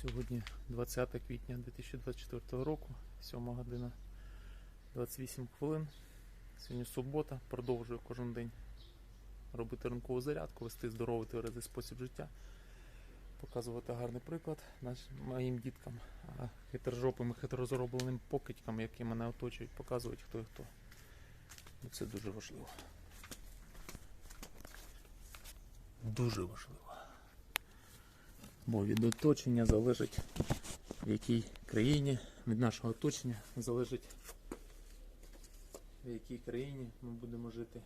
Сьогодні 20 квітня 2024 року, 7 година 28 хвилин. Сьогодні субота, продовжую кожен день робити ранкову зарядку, вести здоровий тверезий спосіб життя, показувати гарний приклад моїм діткам, хитрожопим і хитрозробленим покидькам, які мене оточують, показують хто і хто. Це дуже важливо. Дуже важливо. Бо від оточення залежить в якій країні, від нашого оточення залежить в якій країні ми будемо жити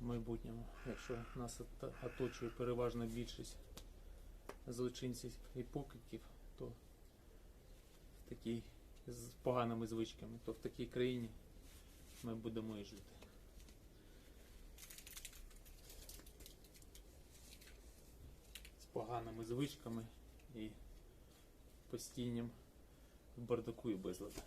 в майбутньому. Якщо нас оточує переважна більшість злочинців і покидьків, то в такій з поганими звичками, то в такій країні ми будемо і жити. Поганими звичками і постійним в бардаку і безладі.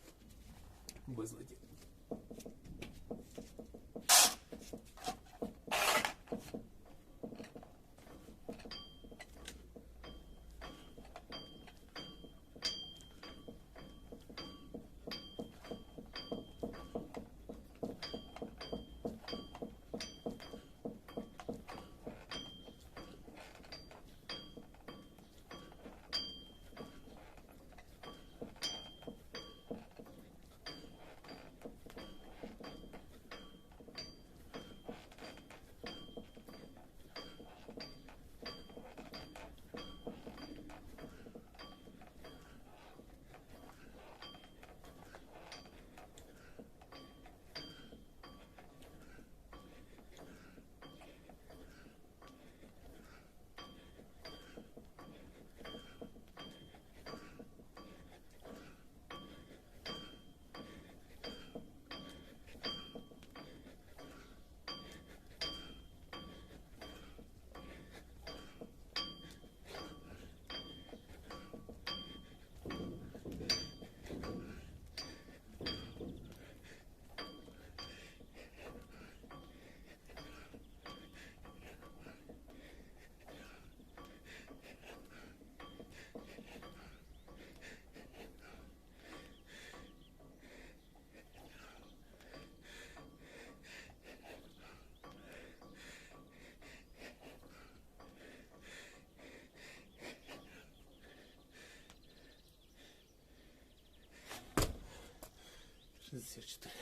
Безладі. Шістдесят чотири.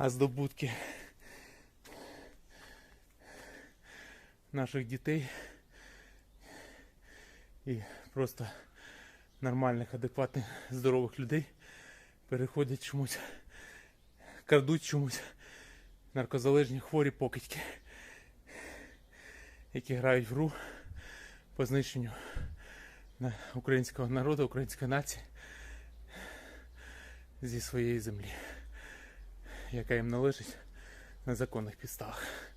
А здобутки наших дітей і просто нормальних, адекватних, здорових людей переходять чомусь, крадуть чомусь наркозалежні хворі покидьки, які грають в гру по знищенню українського народу, української нації зі своєї землі, яка їм належить на законних підставах.